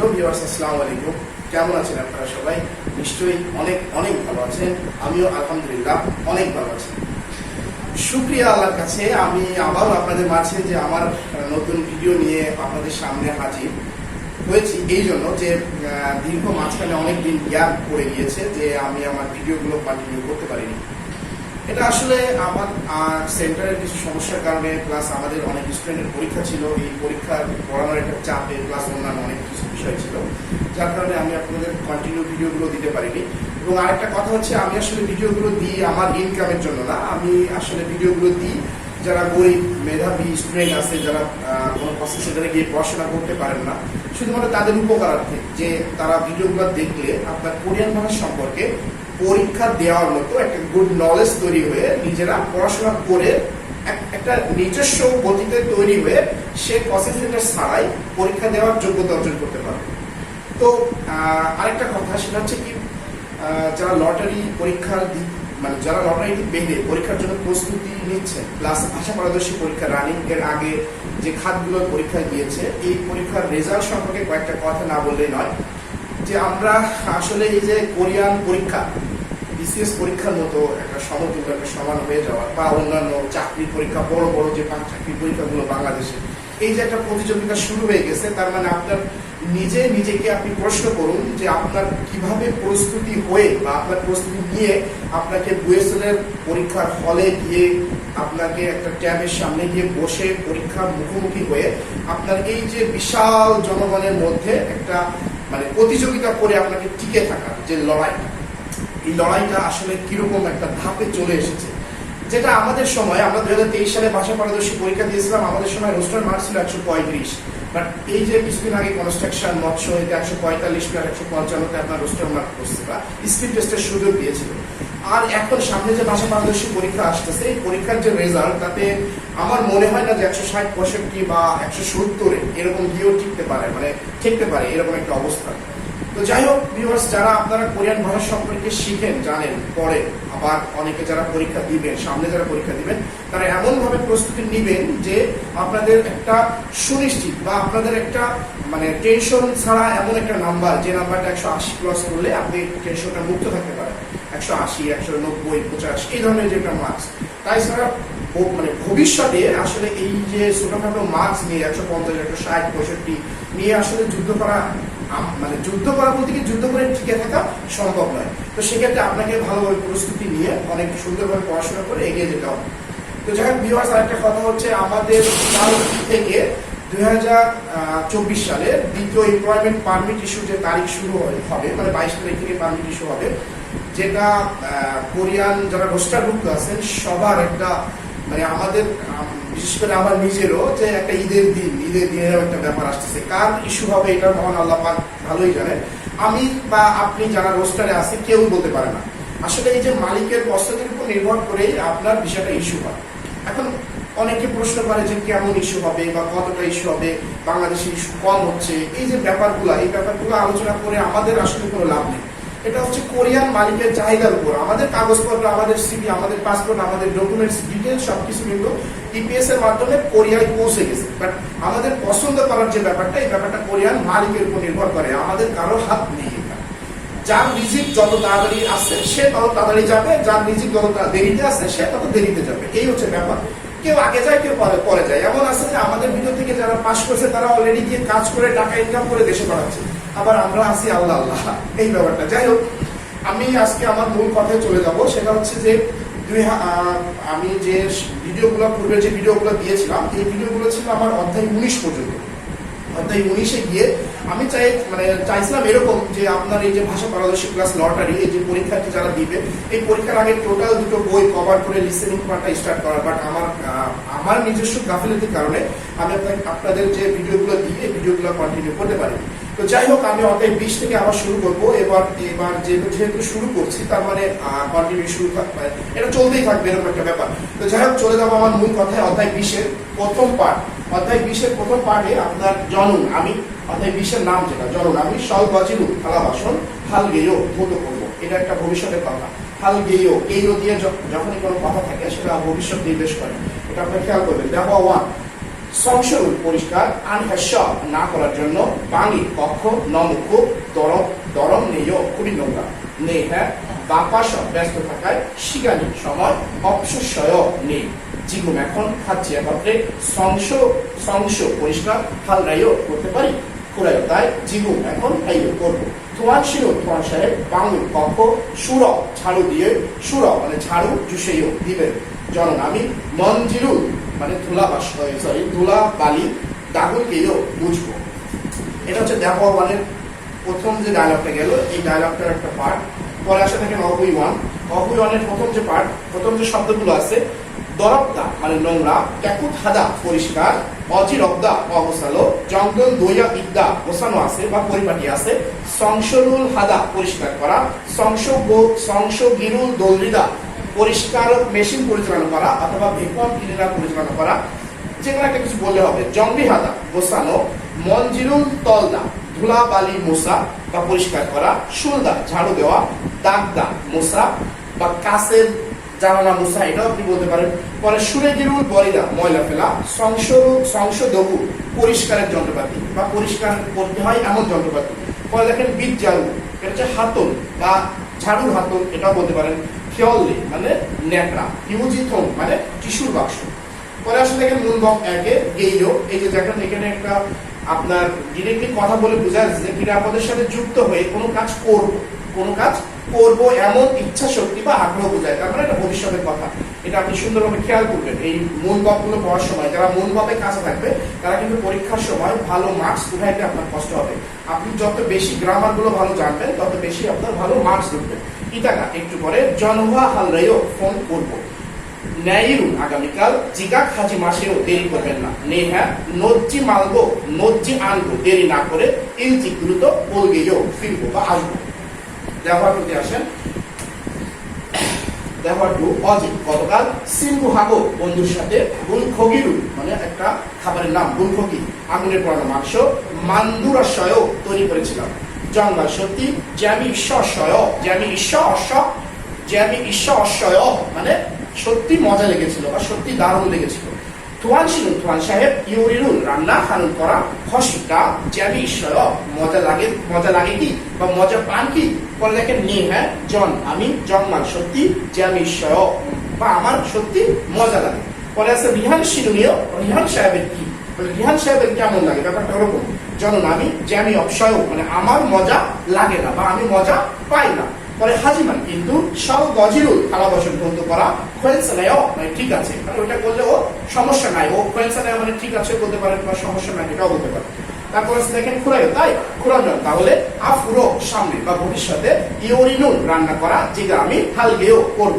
Hello viewers, আসসালামু আলাইকুম। কেমন আছেন আপনারা সবাই? নিশ্চয়ই অনেক অনেক ভালো আছেন। আমিও আলহামদুলিল্লাহ অনেক ভালো আছি। শুক্রিয়া আল্লাহর কাছে, আমি আবারও আপনাদের মাঝে যে আমার নতুন ভিডিও নিয়ে আপনাদের সামনে হাজির হয়েছি এই জন্য যে দীর্ঘ মাঝখানে অনেক দিন গ্যাপ পড়ে গিয়েছে যে আমি আমার ভিডিওগুলো কন্টিনিউ করতে পারিনি। এটা আসলে আমার সেন্টারের কিছু সমস্যার কারণে প্লাস আমাদের অনেক স্টুডেন্টের পরীক্ষা ছিল। এই পরীক্ষার পড়ানোর একটা চাপে প্লাস অন্যান্য অনেক বিষয় ছিল। যার কারণে আমি আপনাদের কন্টিনিউ ভিডিওগুলো দিতে পারিনি। এবং আরেকটা কথা হচ্ছে, আমি আসলে ভিডিওগুলো দিই আমার ইনকামের জন্য না। আমি আসলে ভিডিওগুলো দিই যারা গরিব, মেধাবী স্টুডেন্ট আছে, যারা কোনো কোচিং সেন্টারে গিয়ে পড়াশোনা করতে পারেন না। শুধুমাত্র তাদের উপকারার্থে যে তারা ভিডিওগুলো দেখলে আপনার কোরিয়ান ভাষা সম্পর্কে পরীক্ষা দেওয়ার মতো একটা গুড নলেজ তৈরি হয়ে নিজেরা পড়াশোনা করে একটা নিজস্ব গতিতে তৈরি হয়ে সে কোচিং সেন্টার ছাড়াই পরীক্ষা দেওয়ার যোগ্যতা অর্জন করতে পারবে। তো আরেকটা কথা, সেটা হচ্ছে কি যারা লটারি পরীক্ষার মানে যারা লটারি বেঁধে পরীক্ষার জন্য প্রস্তুতি নিচ্ছেন প্লাস ভাষা পারদর্শী পরীক্ষা রানিং এর আগে যে খাতগুলোর পরীক্ষা দিয়েছে, এই পরীক্ষার রেজাল্ট সম্পর্কে কয়েকটা কথা না বললেই নয় যে আমরা আসলে এই যে কোরিয়ান পরীক্ষা বিসিএস পরীক্ষার মতো একটা সমতুল্য একটা সমান হয়ে যাওয়া বা অন্যান্য চাকরি পরীক্ষা, বড় বড় যে চাকরি পরীক্ষাগুলো বাংলাদেশে। এই যে একটা প্রতিযোগিতা শুরু হয়ে গেছে, তার মানে আপনার নিজে নিজেকে আপনি প্রশ্ন করুন যে আপনার কীভাবে প্রস্তুতি হয়ে বা আপনার প্রস্তুতি নিয়ে আপনাকে বুয়েসেলের পরীক্ষার হলে গিয়ে আপনাকে একটা ট্যাবের সামনে গিয়ে বসে পরীক্ষার মুখোমুখি হয়ে আপনার এই যে বিশাল জনগণের মধ্যে একটা মানে প্রতিযোগিতা করে আপনাকে টিকে থাকার যে লড়াইটা। এই লড়াইটা আসলে কীরকম একটা ধাপে চলে এসেছে। যেটা আমাদের সময়, আমরা দুই হাজার তেইশ সালে ভাষা পারদর্শী পরীক্ষা দিয়েছিলাম, আমাদের সময় রোস্টার মার্ক ছিল একশো পঁয়ত্রিশ। বাট এই যে কিছুদিন আগে কনস্ট্রাকশন, মৎস্য এতে একশো পঁয়তাল্লিশ প্লাস একশো পঞ্চান্নতে আপনার রোস্টার মার্ক করছে বা স্পিড টেস্টের সুযোগ দিয়েছিল। আর এখন সামনে যে ভাষা পারদর্শী পরীক্ষা আসতেছে, এই পরীক্ষার যে রেজাল্ট তাতে আমার মনে হয় না যে একশো ষাট পঁয়ষট্টি বা একশো সত্তরে এরকম গিয়েও টিকতে পারে মানে ঠেকতে পারে, এরকম একটা অবস্থা। তো যাই হোক ভিউয়ার্স যারা আপনারা কোরিয়ান ভাষা সম্পর্কে শিখেন, জানেন, পড়েন, আবার অনেকে যারা পরীক্ষা দিবেন, সামনে যারা পরীক্ষা দিবেন, তারা এমন ভাবে প্রস্তুতি নিবেন যে আপনাদের একটা সুনিশ্চিত বা আপনাদের একটা মানে টেনশন ছাড়া এমন একটা নাম্বার যে নাম্বারটা একশো আশি ক্রস করলে আপনি টেনশনটা মুক্ত থাকতে পারেন। একশো আশি, একশো নব্বই, পঁচাশ, এই ধরনের যে একটা মার্কস তাই ছাড়া মানে ভবিষ্যতে আসলে এই যে ছোটখাটো মার্কস নিয়ে, একশো পঞ্চাশ, একশো ষাট, পঁয়ষট্টি নিয়ে আসলে যুদ্ধ করা মানে যুদ্ধ করা বলতে যুদ্ধ করে টিকে থাকা সম্ভব নয়? তো সেক্ষেত্রে আপনাকে ভালোভাবে প্রস্তুতি নিয়ে অনেক সুন্দরভাবে পড়াশোনা করে এগিয়ে যেতে হবে। তো যাই হোক আরেকটা কথা হচ্ছে আমাদের কাল থেকে দুই চব্বিশ সালে দ্বিতীয় এমপ্লয়মেন্ট পারমিট ইস্যু যে তারিখ শুরু হবে মানে বাইশ তারিখ থেকে পারমিট ইস্যু হবে যেটা কোরিয়ান যারা রোস্টারভুক্ত আছেন সবার একটা মানে আমাদের আম, বিশেষ করে আমার নিজেরও যে একটা ঈদের দিন, ঈদের দিনের একটা ব্যাপার আসতেছে। কার ইস্যু হবে এটা মহান আল্লাহ পাক ভালোই জানেন। আমি বা আপনি যারা রোস্টারে আছে, কেউ বলতে পারে না। আসলে এই যে মালিকের পছন্দের উপর নির্ভর করে আপনার বিষয়টা ইস্যু হয়। এখন অনেকে প্রশ্ন করে যে কেমন ইস্যু হবে বা কতটা ইস্যু হবে, বাংলাদেশে ইস্যু কম হচ্ছে। এই যে ব্যাপারগুলো, এই ব্যাপারগুলো আলোচনা করে আমাদের আসলে কোনো লাভ নেই। এটা হচ্ছে কোরিয়ান মালিকের চাহিদার উপর। আমাদের কাগজপত্র, আমাদের সিবি আমাদের পাসপোর্ট আমাদের ডকুমেন্টস ডিটেলস সবকিছু কিন্তু টিপিএস এর মাধ্যমে কোরিয়ায় পৌঁছে গেছে। বাট আমাদের পছন্দ করার যে ব্যাপারটা, এই ব্যাপারটা কোরিয়ান মালিকের উপর নির্ভর করে। আমাদের কারও হাত নেই যার রিজিক যত তাড়াতাড়ি আসছে সে তত তাড়াতাড়ি যাবে। যার রিজিক যত দেরিতে আসছে সে তত দেরিতে যাবে। এই হচ্ছে ব্যাপার। কেউ আগে যায়, কেউ পরে পরে যায়। এমন আছে যে আমাদের ভিতর থেকে যারা পাশ করছে, তারা অলরেডি গিয়ে কাজ করে, টাকা ইনকাম করে দেশে পাঠাচ্ছে। আবার আমরা আছি আল্লাহ আল্লাহ। এই ব্যাপারটা। যাই হোক, আমি আজকে আমার মূল কথায় চলে যাব। সেটা হচ্ছে যে, দুই আমি যে ভিডিওগুলো পূর্বে যে ভিডিওগুলো দিয়েছিলাম, এই ভিডিওগুলো ছিল আমার অধ্যায় উনিশ পর্যন্ত। অধ্যায় উনিশে গিয়ে আমি চাই মানে চাইছিলাম এরকম যে আপনার এই যে ভাষা পারদর্শী ক্লাস লটারি এই যে পরীক্ষার্থী যারা দিবে, এই পরীক্ষার আগে টোটাল দুটো বই কভার করে লিসেনিং পার্টটা স্টার্ট করার। বাট আমার আমার নিজস্ব গাফিলতির কারণে আমি আপনাদের যে ভিডিওগুলো এই ভিডিওগুলো কন্টিনিউ করতে পারি তো যাই হোক, আমি অধ্যায় বিশ থেকে আবার শুরু করব। এবার এবার যেহেতু শুরু করছি, তার মানে কন্টিনিউ শুরু থাকবে এটা চলতেই থাকবে এরকম একটা ব্যাপার। তো যাই হোক, চলে যাব আমার মূল কথায়, অধ্যায় বিশের প্রথম পার্ট অধ্যায় বিশের প্রথম পার্টে আপনার জনন আমি, অধ্যায় বিশের নাম যেটা জনন আমি, সল বাজিলু থালা বাসন হাল গেয়েও ধুত করব। এটা একটা ভবিষ্যতের কথা। হাল গেয়েও গেয়েও দিয়ে যখনই কোনো কথা থাকে, সেটা ভবিষ্যৎ নির্দেশ করে। এটা আপনার খেয়াল করবেন। দেখো, ওয়ান সংসরুল পরিষ্কার, আনহাস্য না করার জন্য বাঙি কক্ষ নমুখ দরম দরম নেয় খুবই নোংরা। নেই হ্যাঁ? বাপাস ব্যস্ত থাকায় শিগানি সময় অপসয় নেই। জীবন এখন খাচ্ছি একত্রে সংস সংস পরিষ্কার করতে পারি, কুড়াইও, তাই জীবন এখন হাইও করব। তোমার সাহেব কক্ষ, সুর, ঝাড়ু দিয়ে, সুর মানে ঝাড়ু জুসেইও দিবেন। আমি মানে ধুলা বাস সরি ধুলা বালি দাগুলকেও বুঝব। এটা হচ্ছে দেখাওয়ানের প্রথম যে ডায়লগটা গেল, এই ডায়লগটার একটা পার্ট পরে আসে দেখেন অহুই ওয়ান। অহুই ওয়ানের প্রথম যে পার্ট প্রথম যে শব্দগুলো আছে দরবদা মানে নোংরা ক্যাকুত হাদা পরিষ্কার অজিরবদা অবসালো জঙ্গল দইয়া বিদ্যা বসানো আছে বা পরিপাটি আছে সংসরুল হাদা পরিষ্কার করা সংস সংস গিরুল দলরিদা পরিষ্কার মেশিন পরিচালনা করা অথবা ভেপন ক্লিনার পরিচালনা করা, যে কিছু বললে হবে। জঙ্গলি হাদা বসানো মঞ্জিরুল তলদা ধুলা বালি মোসা বা পরিষ্কার করা সুলদা ঝাড়ু দেওয়া, দাগদা মোসা বা কাছের জানালা মোসা, এটাও আপনি বলতে পারেন। পরে সুরে গিরুল বলিদা ময়লা ফেলা সংশোধকু পরিষ্কারের যন্ত্রপাতি বা পরিষ্কার করতে হয় এমন যন্ত্রপাতি। পরে দেখেন বিদ ঝাড়ু এটা হচ্ছে হাতল বা ঝাড়ুর হাতল, এটাও বলতে পারেন। খেয়ল্লে মানে ন্যাকড়া হিউজিথম মানে টিস্যুর বাক্স। পরে আসলে দেখেন মূল বক একে গেইও এই যে দেখেন এখানে একটা আপনার ডিরেক্টলি কথা বলে বোঝা যাচ্ছে যে ক্রীড়াপদের সাথে যুক্ত হয়ে কোনো কাজ করব। কোনো কাজ করব এমন ইচ্ছা শক্তি বা আগ্রহ বোঝায়। তার মানে এটা ভবিষ্যতের কথা। এটা আপনি সুন্দরভাবে খেয়াল করবেন। এই মূল বকগুলো পড়ার সময় যারা মূল বকে কাছে থাকবে, তারা কিন্তু পরীক্ষার সময় ভালো মার্কস উঠাইতে আপনার কষ্ট হবে। আপনি যত বেশি গ্রামারগুলো ভালো জানবেন, তত বেশি আপনার ভালো মার্কস ঢুকবে ইটাকা একটু পরে, জনহা হালরাইও ফোন করব। ন্যায়রু, আগামীকাল জিগা খাজি মাসেও দেরি করবেন না। নেহা, নজ্জি মালবো, নজ্জি আনব, দেরি না করে ইলজি দ্রুত বলগেও ফিরবো বা আসব। ব্যবহার করতে আসেন। ব্যবহার টু অজিত, গতকাল সিম্বু হাগো বন্ধুর সাথে বুল খগিরু মানে একটা খাবারের নাম বুল খগি আগুনের পড়ানো মাংস মান্দুরাশয় তৈরি করেছিলাম। জঙ্গল সত্যি জ্যামি ঈশ্বর জ্যামি ঈশ্বর জ্যামি ঈশ্বর মানে সত্যি মজা লেগেছিল বা সত্যি দারুণ লেগেছিল। থুয়ান শিলুন থুয়ান সাহেব ইউরিনুল রান্না হানুন করা হসিটা জ্যামি, ঈশ্বর, মজা লাগে মজা লাগে কি? বা মজা পান কি? পরে দেখেন নিয়ে হ্যাঁ জন, আমি জন্মান সত্যি, জ্যামি, ঈশ্বর, বা আমার সত্যি মজা লাগে। পরে আছে, রিহান শিলুনীয় রিহান সাহেবের কি? বলে, রিহান সাহেবের কেমন লাগে? ব্যাপারটা ওরকম। জন, আমি, জ্যামি, অপসয় মানে আমার মজা লাগে না, বা আমি মজা পাই না। পরে হাজিমান কিন্তু সব গজিরুল থালা বাসন বন্ধ করা খোয়েলসা নেয় মানে ঠিক আছে। মানে ওইটা করলে ও সমস্যা নাই। ও খোয়েলসা নেয় মানে ঠিক আছে বলতে পারে বা সমস্যা নাই, এটাও বলতে পারে। তারপরে দেখেন খুঁড়াই তাই? খুঁড়ানো তাহলে আফুরো সামনে বা ভবিষ্যতে ইওরিনুল রান্না করা, যেটা আমি হালগেও করব।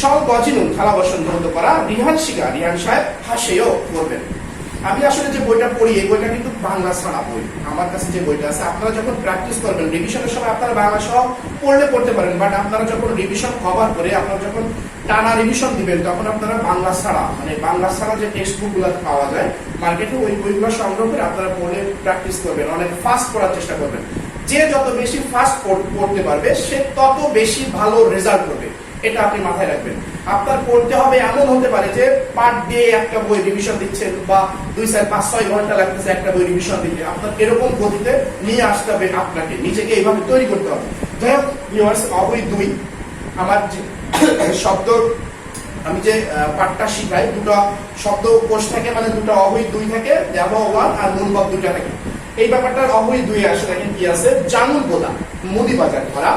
সব গজিনুল থালা বাসন বন্ধ করা, রিহান শিকা রিহান সাহেব হাসেও করবেন। আমি আসলে যে বইটা পড়ি, এই বইটা কিন্তু বাংলা ছাড়া বই। আমার কাছে যে বইটা আছে, আপনারা যখন প্র্যাকটিস করবেন রিভিশনের সময় আপনারা বাংলা সহ পড়লে পড়তে পারেন বাট আপনারা যখন রিভিশন কভার করে, আপনারা যখন টানা রিভিশন দিবেন, তখন আপনারা বাংলা ছাড়া মানে বাংলা ছাড়া যে টেক্সট বুকগুলো পাওয়া যায় মার্কেটে ওই বইগুলো সংগ্রহ করে আপনারা পড়লে প্র্যাকটিস করবেন, অনেক ফাস্ট পড়ার চেষ্টা করবেন। যে যত বেশি ফাস্ট পড়তে পারবে, সে তত বেশি ভালো রেজাল্ট করবে, এটা আপনি মাথায় রাখবেন। আপনার পড়তে হবে এমন হতে পারে যে পার ডে একটা বই রিভিশন দিচ্ছেন বা দুই চার পাঁচ ছয় ঘণ্টা লাগতেছে একটা বই রিভিশন দিতে। আপনার এরকম গতিতে নিয়ে আসতে হবে আপনাকে, নিজেকে এইভাবে তৈরি করতে হবে। যাই হোক ভিউয়ার্স অবৈ দুই, আমার যে শব্দ, আমি যে পাঠটা শিখাই, দুটো শব্দ কোষ থাকে মানে দুটো অবৈ দুই থাকে, দেব ওয়ান আর মূলবক দুইটা থাকে। এই ব্যাপারটার অবৈ দুই আসে দেখেন কি আছে? জানুল বোদা, মুদি বাজার করা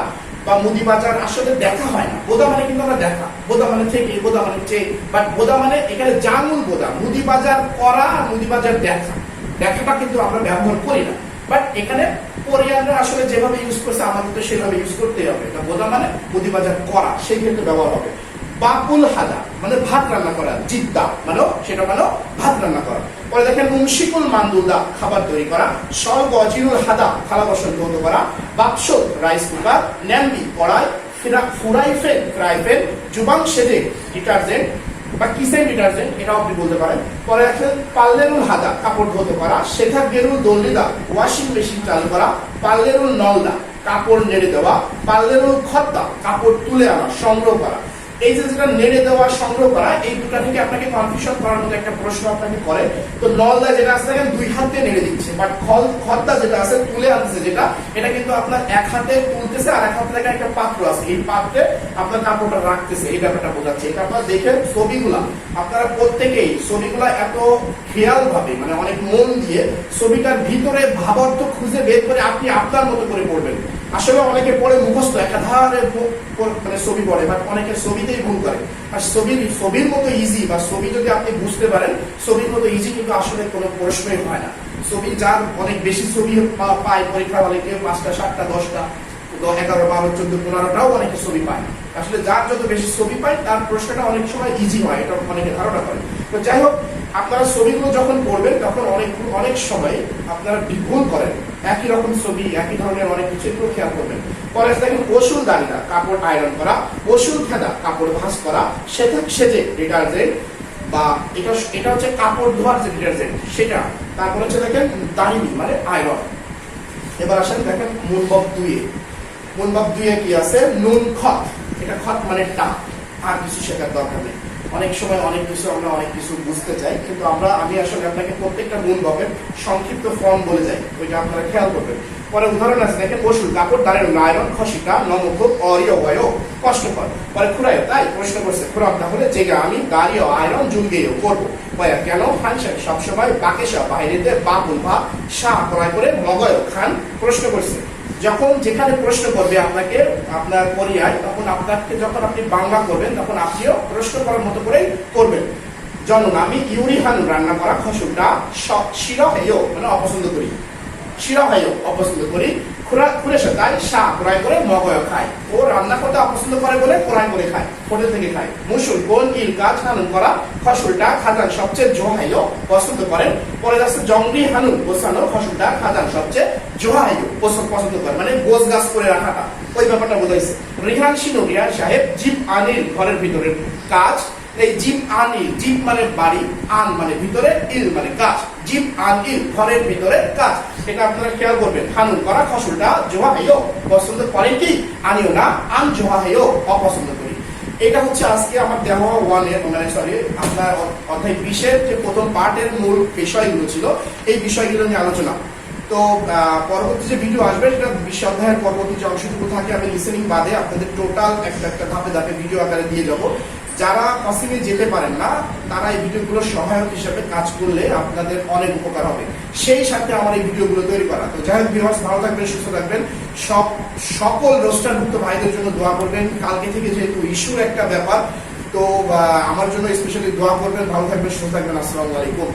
বা মুদি বাজার আসলে দেখা হয় না। বোদা মানে কিন্তু আমরা দেখা। বোদা মানে থেকে, বোদা মানে চেয়ে বাট বোদা মানে এখানে জামুল বোদা। মুদি বাজার করা আর মুদি বাজার দেখা। দেখাটা কিন্তু আমরা ব্যবহার করি না। বাট এখানে কোরিয়ানরা আসলে যেভাবে ইউজ করছে, আমাদের তো সেভাবে ইউজ করতেই হবে। বোদা মানে মুদি বাজার করা, সেই ক্ষেত্রে ব্যবহার হবে। বাকুল হাদা মানে ভাত রান্না করা, জিদ্দা মানে সেটা মানে ভাত রান্না করা। পরে দেখেন মুন্সিকুল মান্দুদা খাবার তৈরি করা সল গজিরুল হাদা থালা বসন বন্ধ করা, বাক্স, রাইস কুকার ন্যাম্বি কড়াই ফুরাই ফেন ফ্রাই ফেন জুবাং সেজে, ডিটারজেন্ট, বা কিসেন ডিটারজেন্ট, এটাও আপনি বলতে পারেন। পরে আছে পাল্লেরুল হাদা, কাপড় ধুতে করা শেখা গেরুল দল্লিদা, ওয়াশিং মেশিন চালু করা পাল্লেরুল নলদা, কাপড় নেড়ে দেওয়া পাল্লেরুল খত্তা কাপড় তুলে আনা, সংগ্রহ করা। এই যে যেটা নেড়ে দেওয়া সংগ্রহ করা, এই দুটা থেকে আপনাকে কনফিউশন করার মতো একটা প্রশ্ন আপনাকে করে। তো যেটা আছে দুই হাত নেড়ে দিচ্ছে বাট খল যেটা আছে, তুলে আনতেছে যেটা, এটা কিন্তু আপনার এক হাতে তুলতেছে আর এক হাতে দেখেন একটা পাত্র আছে। এই পাত্রে আপনার কাপড়টা রাখতেছে, এই ব্যাপারটা বোঝাচ্ছে। এটা আপনারা দেখেন ছবিগুলা। আপনারা প্রত্যেকেই ছবিগুলা এত খেয়াল ভাবে মানে অনেক মন দিয়ে ছবিটার ভিতরে ভাবার্থ খুঁজে বের করে আপনি আপনার মতো করে পড়বেন। আসলে অনেকে পড়ে মুখস্থ, একাধারে মানে ছবি পড়ে বাট অনেকে ছবিতেই ভুল করে। আর ছবির ছবির মতো ইজি বা ছবি যদি আপনি বুঝতে পারেন, ছবির মতো ইজি কিন্তু আসলে কোনো প্রশ্নই হয় না। ছবি যার অনেক বেশি ছবি পায়, পরীক্ষা কেউ পাঁচটা, সাতটা, দশটা এগারো, বারো, চোদ্দ, পনেরোটাও অনেকে ছবি পায়। আসলে যার যত বেশি ছবি পায়, তার প্রশ্নটা অনেক সময় ইজি হয়, এটা অনেকে ধারণা করে। তো যাই হোক, আপনারা ছবিগুলো যখন পড়বেন, তখন অনেক অনেক সময় আপনারা ভুল করেন। একই রকম ছবি, একই ধরনের অনেক কিছু একটু খেয়াল করবেন। পরে দেখেন ওষুধ দানিটা কাপড় আয়রন করা ওষুধ খেদা, কাপড় ভাঁজ করা, সেটা সেজে ডিটারজেন্ট বা এটা এটা হচ্ছে কাপড় ধোয়ার যে ডিটারজেন্ট সেটা। তারপর হচ্ছে দেখেন দাহিনী মানে আয়রন এবার আসেন দেখেন মুনবক দুইয়ে। মুনবক দুয়ে কি আছে? নুন খত। এটা খত মানে টা আর কিছু শেখার দরকার নেই। অনেক সময় অনেক কিছু আমরা অনেক কিছু বুঝতে চাই, কিন্তু আমরা, আমি আসলে আপনাকে প্রত্যেকটা মুন বকের সংক্ষিপ্ত ফর্ম বলে যাই, ওইটা আপনারা খেয়াল করবেন। পরে উদাহরণ আছে, দেখেন ওষুধ কাপড় দাঁড়ের নায়রন খসিকা নমক, অরিয়, বয়, কষ্টকর। পরে খুড়ায় তাই, প্রশ্ন করছে খুড়াম তাহলে জেগা আমি দাঁড়িয়ে আয়রন জুলগেও করব? বয়া কেন? হানসাক সবসময় বাকে সব বাইরেতে বাপুল বা শাহ করাই করে মগয় খান। প্রশ্ন করছে যখন যেখানে প্রশ্ন করবে আপনাকে, আপনার পরিয়ায়, তখন আপনাকে যখন আপনি বাংলা করবেন, তখন আপনিও প্রশ্ন করার মতো করেই করবেন। জনন আমি ইউরিহান রান্না করা খসুরটা শিরহেয় মানে অপছন্দ করি। শিরহেয় অপছন্দ করি। খুরে তাই শাহ ক্রয় করে মগয় খায়। ও রান্না করতে অপছন্দ করে বলে ক্রয় করে খায়, হোটেল থেকে খায়। মুসুল কোন ইল, গাছ হানুন করা, ফসলটা খাজান সবচেয়ে জোহাইও পছন্দ করেন। পরে যাচ্ছে জঙ্গলি হানুন গোছানো ফসলটা খাজান সবচেয়ে জোহাইও পছন্দ করে মানে গোছ গাছ করে রাখাটা। ওই ব্যাপারটা বোঝাইছে। রিহান সিনু, রিহান সাহেব, জিপ আনিল ঘরের ভিতরের কাজ এই জিপ আনিল জিপ মানে বাড়ি, আন মানে ভিতরে, ইল মানে কাজ। জিপ আন ইল, ঘরের ভিতরে কাজ। এটা আপনারা খেয়াল করবেন। হানুন করা জোহা হেয়, পছন্দ করেন কি? আনিও না, আন জোহা হেয়, অপছন্দ করি। এটা হচ্ছে আজকে আমার ওয়ানের মানে সরি আপনার বিশের যে প্রথম পার্টের মূল বিষয়গুলো ছিল, এই বিষয়গুলো নিয়ে আলোচনা। তো পরবর্তী যে ভিডিও আসবে, সেটা বিশ্ব অধ্যায়ের পরবর্তী যে অংশটুকু থাকে, আমি লিসেনিং বাদে আপনাদের টোটাল একটা একটা ধাপে ধাপে ভিডিও আকারে দিয়ে যাব। যারা পসিবলি যেতে পারেন না, তারা এই ভিডিওগুলো সহায়ক হিসেবে কাজ করলে আপনাদের অনেক উপকার হবে। সেই সাথে আমার এই ভিডিওগুলো তৈরি করা। তো যাই হোক ভিউয়ার্স, ভালো থাকবেন, সুস্থ থাকবেন। সব, সকল রোস্টারভুক্ত ভাইদের জন্য দোয়া করবেন। কালকে থেকে যেহেতু ইস্যুর একটা ব্যাপার, তো আমার জন্য স্পেশালি দোয়া করবেন। ভালো থাকবেন, সুস্থ থাকবেন। আসসালামু আলাইকুম।